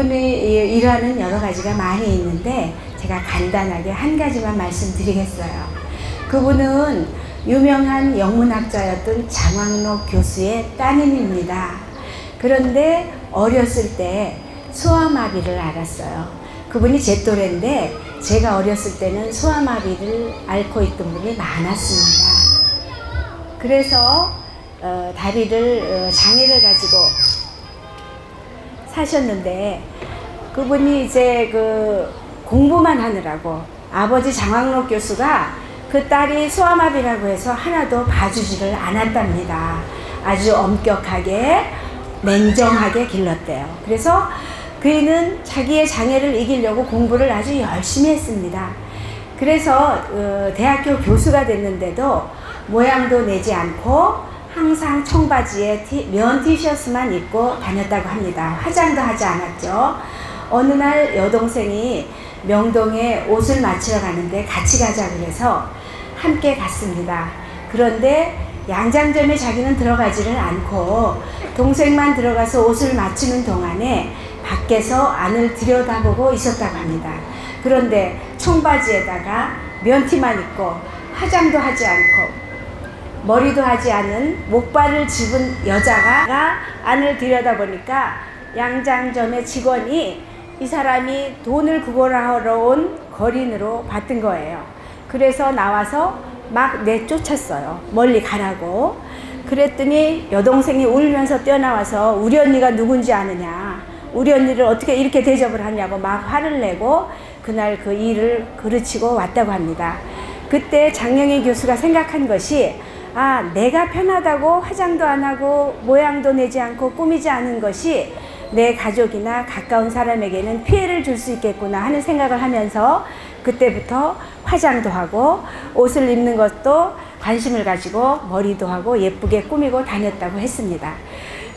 그분이 일하는 여러 가지가 많이 있는데 제가 간단하게 한 가지만 말씀드리겠어요. 그분은 유명한 영문학자였던 장왕록 교수의 따님입니다. 그런데 어렸을 때 소아마비를 알았어요. 그분이 제 또래인데 제가 어렸을 때는 소아마비를 앓고 있던 분이 많았습니다. 그래서 어, 다리를 어, 장애를 가지고 사셨는데 그분이 이제 그 공부만 하느라고 아버지 장학록 교수가 그 딸이 소아마비라고 해서 하나도 봐주지를 않았답니다. 아주 엄격하게 냉정하게 길렀대요. 그래서 그이는 자기의 장애를 이기려고 공부를 아주 열심히 했습니다. 그래서 어, 대학교 교수가 됐는데도 모양도 내지 않고 항상 청바지에 티, 면 티셔츠만 입고 다녔다고 합니다. 화장도 하지 않았죠. 어느 날 여동생이 명동에 옷을 맞추러 가는데 같이 가자 그래서 함께 갔습니다. 그런데 양장점에 자기는 들어가지를 않고 동생만 들어가서 옷을 맞추는 동안에 밖에서 안을 들여다보고 있었다고 합니다. 그런데 청바지에다가 면티만 입고 화장도 하지 않고 머리도 하지 않은 목발을 집은 여자가 안을 들여다보니까 양장점의 직원이 이 사람이 돈을 구걸하러 온 거린으로 봤던 거예요. 그래서 나와서 막 내쫓았어요. 멀리 가라고. 그랬더니 여동생이 울면서 뛰어나와서 우리 언니가 누군지 아느냐. 우리 언니를 어떻게 이렇게 대접을 하냐고 막 화를 내고 그날 그 일을 그르치고 왔다고 합니다. 그때 장영희 교수가 생각한 것이 아, 내가 편하다고 화장도 안 하고 모양도 내지 않고 꾸미지 않은 것이 내 가족이나 가까운 사람에게는 피해를 줄 수 있겠구나 하는 생각을 하면서 그때부터 화장도 하고 옷을 입는 것도 관심을 가지고 머리도 하고 예쁘게 꾸미고 다녔다고 했습니다.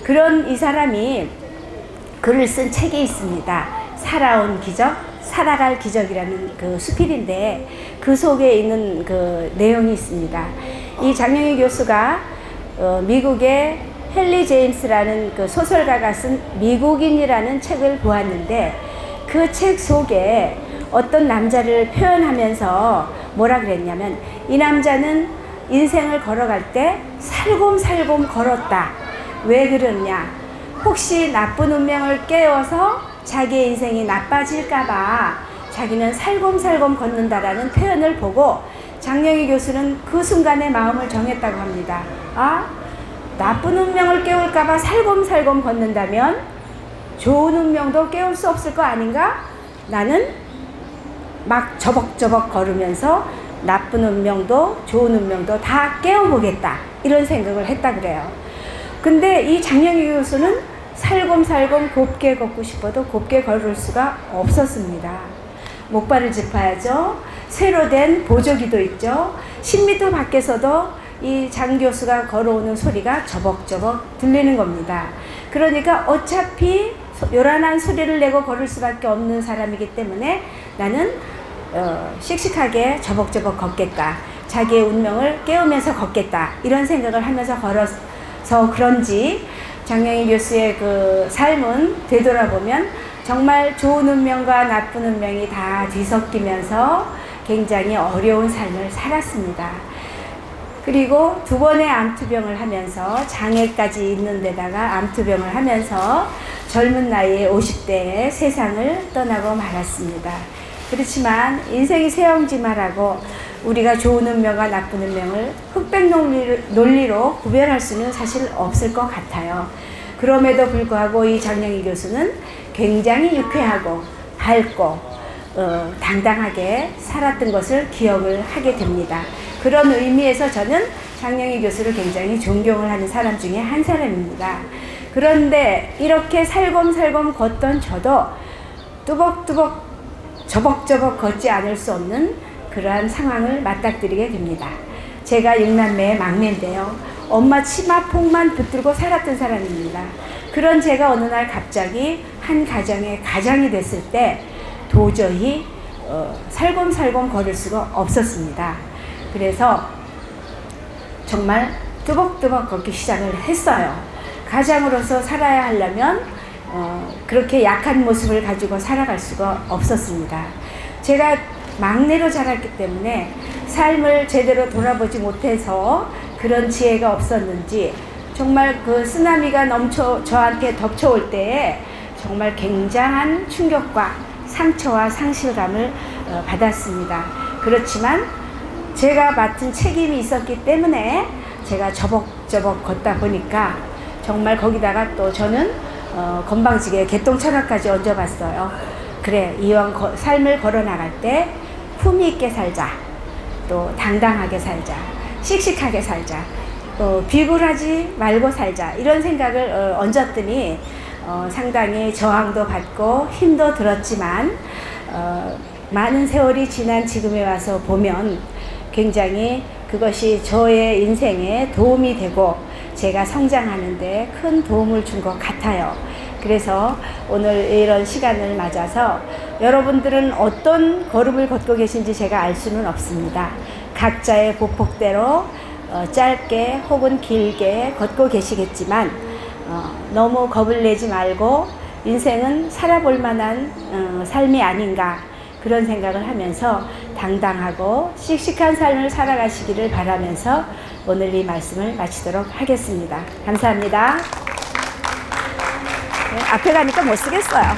그런 이 사람이 글을 쓴 책이 있습니다. 살아온 기적, 살아갈 기적이라는 그 수필인데 그 속에 있는 그 내용이 있습니다. 이 장영희 교수가 어, 미국의 헨리 제임스라는 그 소설가가 쓴 미국인이라는 책을 보았는데 그 책 속에 어떤 남자를 표현하면서 뭐라 그랬냐면 이 남자는 인생을 걸어갈 때 살곰살곰 걸었다. 왜 그러냐? 혹시 나쁜 운명을 깨워서 자기의 인생이 나빠질까봐 자기는 살곰살곰 걷는다라는 표현을 보고 장영희 교수는 그 순간에 마음을 정했다고 합니다. 아, 나쁜 운명을 깨울까봐 살곰살곰 걷는다면 좋은 운명도 깨울 수 없을 거 아닌가? 나는 막 저벅저벅 걸으면서 나쁜 운명도 좋은 운명도 다 깨워보겠다. 이런 생각을 했다 그래요. 근데 이 장영희 교수는 살곰살곰 곱게 걷고 싶어도 곱게 걸을 수가 없었습니다. 목발을 짚어야죠. 새로 된 보조기도 있죠. 10m 밖에서도 이 장 교수가 걸어오는 소리가 저벅저벅 들리는 겁니다. 그러니까 어차피 요란한 소리를 내고 걸을 수밖에 없는 사람이기 때문에 나는 어, 씩씩하게 저벅저벅 걷겠다. 자기의 운명을 깨우면서 걷겠다. 이런 생각을 하면서 걸어서 그런지 장영희 교수의 그 삶은 되돌아보면 정말 좋은 운명과 나쁜 운명이 다 뒤섞이면서 굉장히 어려운 삶을 살았습니다. 그리고 두 번의 암투병을 하면서 장애까지 있는 데다가 암투병을 하면서 젊은 나이에 50대에 세상을 떠나고 말았습니다. 그렇지만 인생이 세영지마라고 우리가 좋은 운명과 나쁜 운명을 흑백 논리로 구별할 수는 사실 없을 것 같아요. 그럼에도 불구하고 이 장영희 교수는 굉장히 유쾌하고 밝고 어, 당당하게 살았던 것을 기억을 하게 됩니다. 그런 의미에서 저는 장영희 교수를 굉장히 존경을 하는 사람 중에 한 사람입니다. 그런데 이렇게 살검살검 걷던 저도 뚜벅뚜벅 저벅저벅 걷지 않을 수 없는 그러한 상황을 맞닥뜨리게 됩니다. 제가 육남매의 막내인데요. 엄마 치마폭만 붙들고 살았던 사람입니다. 그런 제가 어느 날 갑자기 한 가정의 가장이 됐을 때 도저히 어, 살곰살곰 걸을 수가 없었습니다. 그래서 정말 뚜벅뚜벅 걷기 시작을 했어요. 가장으로서 살아야 하려면 어, 그렇게 약한 모습을 가지고 살아갈 수가 없었습니다. 제가 막내로 자랐기 때문에 삶을 제대로 돌아보지 못해서 그런 지혜가 없었는지 정말 그 쓰나미가 넘쳐 저한테 덮쳐올 때에 정말 굉장한 충격과 상처와 상실감을 어, 받았습니다. 그렇지만 제가 맡은 책임이 있었기 때문에 제가 저벅저벅 걷다 보니까 정말 거기다가 또 저는 어, 건방지게 개똥 천하까지 얹어봤어요. 그래 이왕 거- 삶을 걸어나갈 때 품위 있게 살자. 또 당당하게 살자. 씩씩하게 살자. 또 비굴하지 말고 살자. 이런 생각을 어, 얹었더니 어, 상당히 저항도 받고 힘도 들었지만 어, 많은 세월이 지난 지금에 와서 보면 굉장히 그것이 저의 인생에 도움이 되고 제가 성장하는데 큰 도움을 준 것 같아요. 그래서 오늘 이런 시간을 맞아서 여러분들은 어떤 걸음을 걷고 계신지 제가 알 수는 없습니다. 각자의 보폭대로 어, 짧게 혹은 길게 걷고 계시겠지만 어, 너무 겁을 내지 말고 인생은 살아볼 만한 어, 삶이 아닌가 그런 생각을 하면서 당당하고 씩씩한 삶을 살아가시기를 바라면서 오늘 이 말씀을 마치도록 하겠습니다. 감사합니다. 네, 앞에 가니까 못 쓰겠어요.